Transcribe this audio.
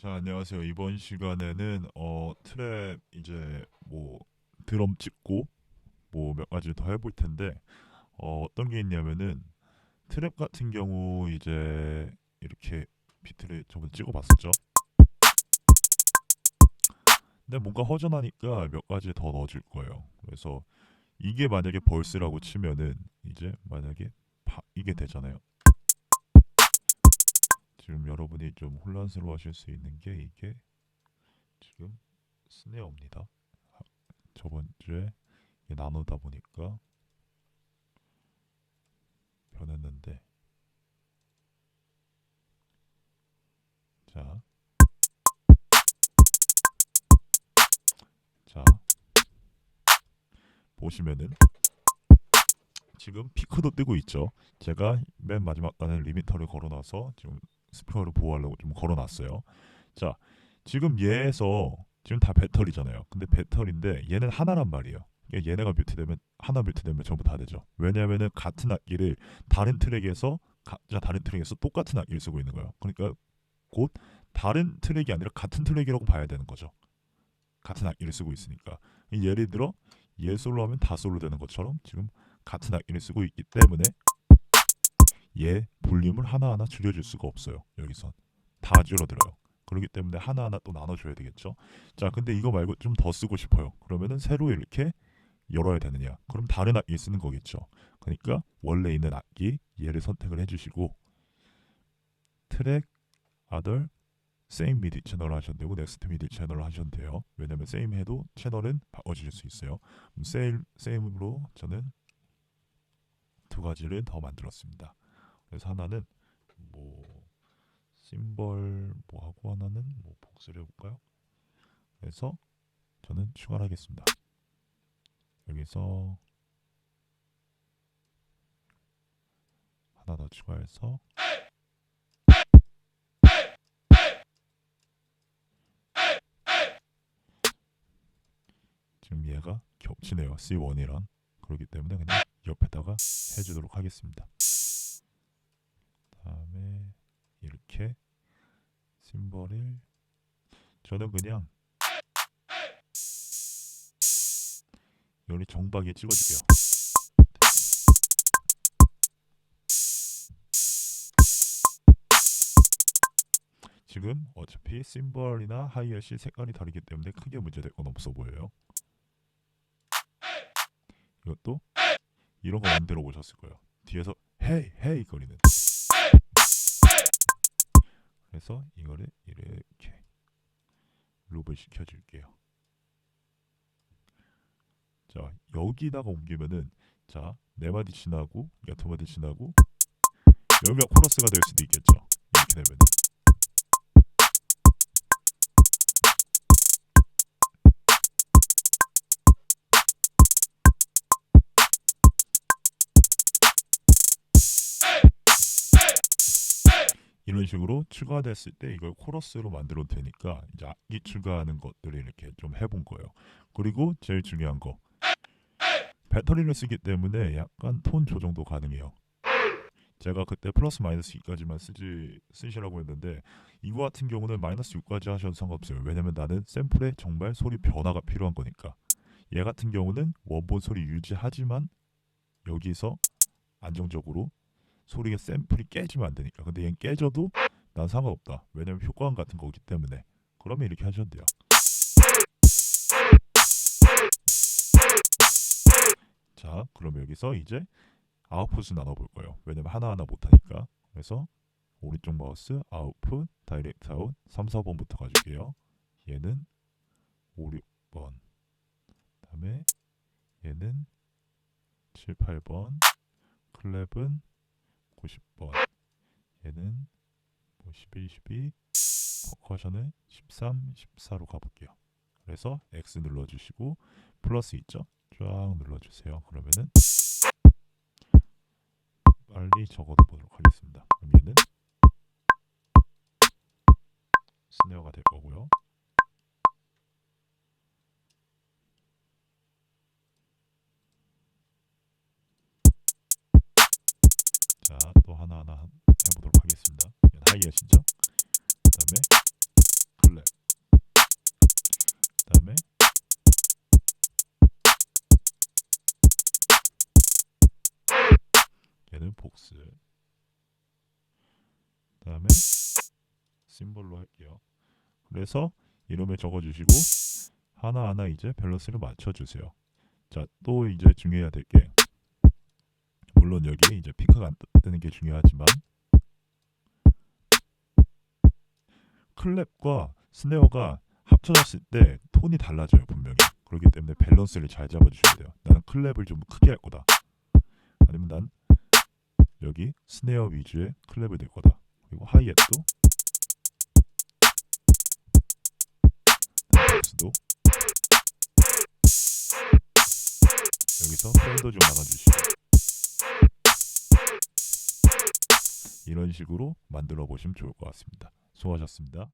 자, 안녕하세요. 이번 시간에는 어 트랩 이제 뭐 드럼 찍고 뭐 몇 가지 더 해볼 텐데 어 어떤 게 있냐면은 트랩 같은 경우 이제 이렇게 비트를 저번에 찍어봤었죠. 근데 뭔가 허전하니까 몇 가지 더 넣어줄 거예요. 그래서 이게 만약에 벌스라고 치면은 이제 만약에 파- 이게 되잖아요. 지금 여러분이 좀 혼란스러워하실 수 있는 게 이게 지금 스네어입니다. 아, 저번 주에 나누다 보니까 변했는데 자, 자 보시면은 지금 피크도 뜨고 있죠. 제가 맨 마지막 단에 리미터를 걸어놔서 지금 스피커를 보호하려고 좀 걸어놨어요. 자, 지금 얘에서 지금 다 배터리잖아요. 근데 배터리인데 얘는 하나란 말이에요. 얘네가 뮤트되면 하나 뮤트되면 전부 다 되죠. 왜냐하면은 같은 악기를 다른 트랙에서 각자 다른 트랙에서 똑같은 악기를 쓰고 있는 거예요. 그러니까 곧 다른 트랙이 아니라 같은 트랙이라고 봐야 되는 거죠. 같은 악기를 쓰고 있으니까 예를 들어 얘 솔로 하면 다 솔로 되는 것처럼 지금 같은 악기를 쓰고 있기 때문에 얘 볼륨을 하나하나 줄여줄 수가 없어요. 여기선 다 줄어들어요. 그렇기 때문에 하나하나 또 나눠줘야 되겠죠. 자, 근데 이거 말고 좀 더 쓰고 싶어요. 그러면은 새로 이렇게 열어야 되느냐? 그럼 다른 악기 쓰는 거겠죠. 그러니까 원래 있는 악기 얘를 선택을 해주시고 트랙, other, same midi 채널을 하셔도 되고 next midi 채널을 하셔도 돼요. 왜냐면 same 해도 채널은 바꿔주실 수 있어요. 그럼 same, same으로 저는 두 가지를 더 만들었습니다. 그래서 하나는 뭐 심벌 뭐 하고 하나는 뭐 복수를 해볼까요? 그래서 저는 추가를 하겠습니다. 여기서 하나 더 추가해서 지금 얘가 겹치네요. C1이랑 그렇기 때문에 그냥 옆에다가 해주도록 하겠습니다. 다음에 이렇게 심벌을 저는 그냥 여기 정박에 찍어줄게요. 지금 어차피 심벌이나 하이햇이 색깔이 다르기 때문에 크게 문제될 건 없어 보여요. 이것도 이런 거 만들어 보셨을 거예요. 뒤에서 헤이 헤이 거리는. 그래서 이거를 이렇게 룹을 시켜줄게요. 자 여기다가 옮기면은 자 네 마디 지나고 그러니까 두 마디 지나고 여기가 코러스가 될 수도 있겠죠. 이렇게 되면은 이런 식으로 추가됐을 때 이걸 코러스로 만들어도 되니까 이제 악기 추가하는 것들을 이렇게 좀 해본 거예요. 그리고 제일 중요한 거 배터리를 쓰기 때문에 약간 톤 조정도 가능해요. 제가 그때 플러스 마이너스 2까지만 쓰지 쓰시라고 했는데 이거 같은 경우는 마이너스 6까지 하셔도 상관없어요. 왜냐면 나는 샘플에 정말 소리 변화가 필요한 거니까. 얘 같은 경우는 원본 소리 유지하지만 여기서 안정적으로 소리가 샘플이 깨지면 안 되니까. 근데 얘는 깨져도 난 상관없다. 왜냐면 효과음 같은 거기 때문에. 그러면 이렇게 하셔도 돼요. 자, 그럼 여기서 이제 아웃풋을 나눠볼 거예요. 왜냐면 하나하나 못하니까. 그래서 오른쪽 마우스 아웃풋, 다이렉트 아웃 3, 4번부터 가줄게요. 얘는 5, 6번. 다음에 얘는 7, 8번. 클랩은 90번. 얘는 뭐 11, 12. 퍼커션은 13, 14로 가볼게요. 그래서 X 눌러주시고 플러스 있죠? 쫙 눌러주세요. 그러면은 빨리 적어 보도록 하겠습니다. 자, 또 하나하나 해보도록 하겠습니다. 하이어 신청. 그 다음에 클랩. 그 다음에 얘는 복스. 그 다음에 심볼로 할게요. 그래서 이름을 적어주시고 하나하나 이제 밸런스를 맞춰주세요. 자, 또 이제 중요해야 될 게 물론 여기 이제 피크가 안 뜨- 뜨는 게 중요하지만 클랩과 스네어가 합쳐졌을 때 톤이 달라져요 분명히. 그렇기 때문에 밸런스를 잘 잡아주셔야 돼요. 나는 클랩을 좀 크게 할 거다. 아니면 난 여기 스네어 위주의 클랩을 낼 거다. 그리고 하이햇도 도 여기서 팬도 좀 나가주시고 이런 식으로 만들어 보시면 좋을 것 같습니다. 수고하셨습니다.